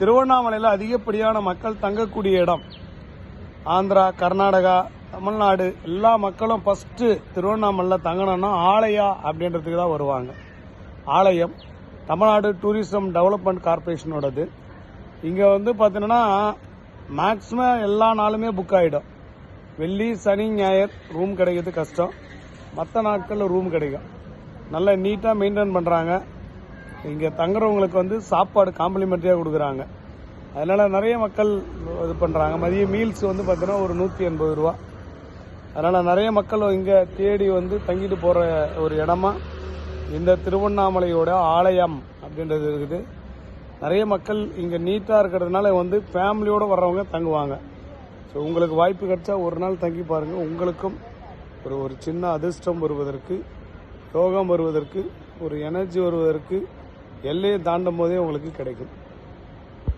திருவண்ணாமலையில் அதிகப்படியான மக்கள் தங்கக்கூடிய இடம். ஆந்திரா கர்நாடகா தமிழ்நாடு எல்லா மக்களும் ஃபஸ்ட்டு திருவண்ணாமலையில் தங்கணும்னா ஆலயா அப்படின்றதுக்கு தான் வருவாங்க. ஆலயம் தமிழ்நாடு டூரிசம் டெவலப்மெண்ட் கார்பரேஷனோடது இங்கே வந்து பார்த்தீங்கன்னா மேக்ஸிமம் எல்லா நாளுமே புக் ஆகிடும் வெள்ளி சனி ஞாயிறு ரூம் கிடைக்கிறது கஷ்டம். மற்ற நாட்களில் ரூம் கிடைக்கும். நல்லா நீட்டாக மெயின்டைன் பண்ணுறாங்க இங்கே தங்குறவங்களுக்கு வந்து சாப்பாடு காம்ப்ளிமெண்ட்ரியாக கொடுக்குறாங்க. அதனால் நிறைய மக்கள் இது பண்ணுறாங்க மதிய மீல்ஸ் வந்து பார்த்தீங்கன்னா ஒரு நூற்றி எண்பது ரூபா. அதனால் நிறைய மக்கள் இங்கே தேடி வந்து தங்கிட்டு போகிற ஒரு இடமா இந்த திருவண்ணாமலையோட ஆலயம் அப்படின்றது இருக்குது. நிறைய மக்கள் இங்கே நீட்டாக இருக்கிறதுனால வந்து ஃபேமிலியோடு வர்றவங்க தங்குவாங்க. ஸோ உங்களுக்கு வாய்ப்பு கிடைச்சா ஒரு நாள் தங்கி பாருங்கள் உங்களுக்கும் ஒரு ஒரு சின்ன அதிர்ஷ்டம் வருவதற்கு யோகம் வருவதற்கு ஒரு எனர்ஜி வருவதற்கு எல்லையை தாண்டும் போதே உங்களுக்கு கிடைக்கும்.